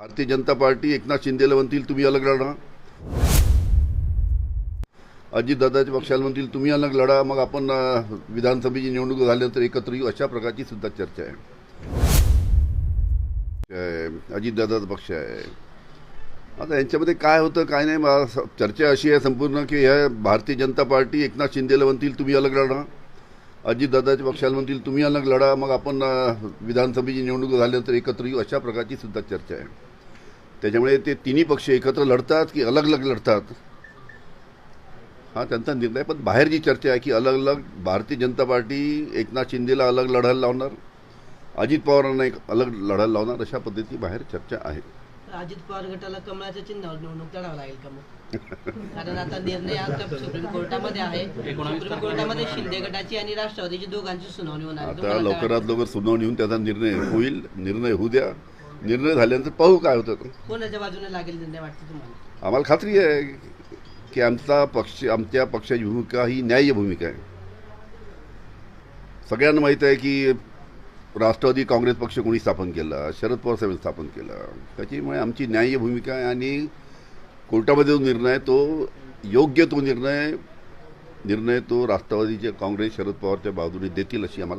Bharatiya Janata party Eknath शिंदेला म्हणतील तुम्ही अलग लढा. अजितदादाच्या पक्षाला म्हणतील तुम्ही अलग लढा. मग आपण विधानसभेची निवडणूक झाल्यानंतर एकत्र येऊ अशा प्रकारची सुद्धा चर्चा आहे. अजितदादाचा पक्ष आहे. आता यांच्यामध्ये काय होतं काय नाही चर्चा अशी आहे संपूर्ण की ह्या भारतीय जनता पार्टी एकनाथ शिंदेला म्हणतील तुम्ही अलग लढा. अजितदादाच्या पक्षाला म्हणतील तुम्ही अलग लढा. मग आपण विधानसभेची निवडणूक झाल्यानंतर एकत्र येऊ अशा प्रकारची सुद्धा चर्चा आहे. त्याच्यामुळे ते तिन्ही पक्ष एकत्र लढतात की अलग अलग लढतात? हा त्यांचा निर्णय पण बाहेर जी चर्चा आहे की अलग अलग भारतीय जनता पार्टी एकनाथ शिंदेला अलग लढायला लावणार अजित पवारांना एक अलग लढायला लावणार अशा पद्धती बाहेर चर्चा आहे. अजित पवार गटाला कमळाच्या चिन्हावर निवडणूक लढावं लागेल का मग? कारण आता निर्णय आता सुप्रीम कोर्टामध्ये आहे. सुप्रीम कोर्टामध्ये शिंदे गटाची आणि राष्ट्रवादीची दोघांची सुनावणी होणार. आता लवकरात लवकर सुनावणी होऊन त्याचा निर्णय होईल. निर्णय होऊ द्या. निर्णय झाल्यानंतर पाहू काय होतं. ते. कोणाच्या बाजूने लागेल निर्णय वाटतं तुम्हाला? आम्हाला खात्री आहे की आमचा पक्ष आमच्या पक्षाची भूमिका ही न्याय्य भूमिका आहे. सगळ्यांना माहीत आहे की राष्ट्रवादी काँग्रेस पक्ष कोणी स्थापन केला? शरद पवार साहेबांनी स्थापन केला. त्याच्यामुळे आमची न्याय्य भूमिका आहे आणि कोर्टामध्ये जो निर्णय तो योग्य तो निर्णय निर्णय तो राष्ट्रवादीचे काँग्रेस शरद पवारच्या बाजूने देतील अशी आम्हाला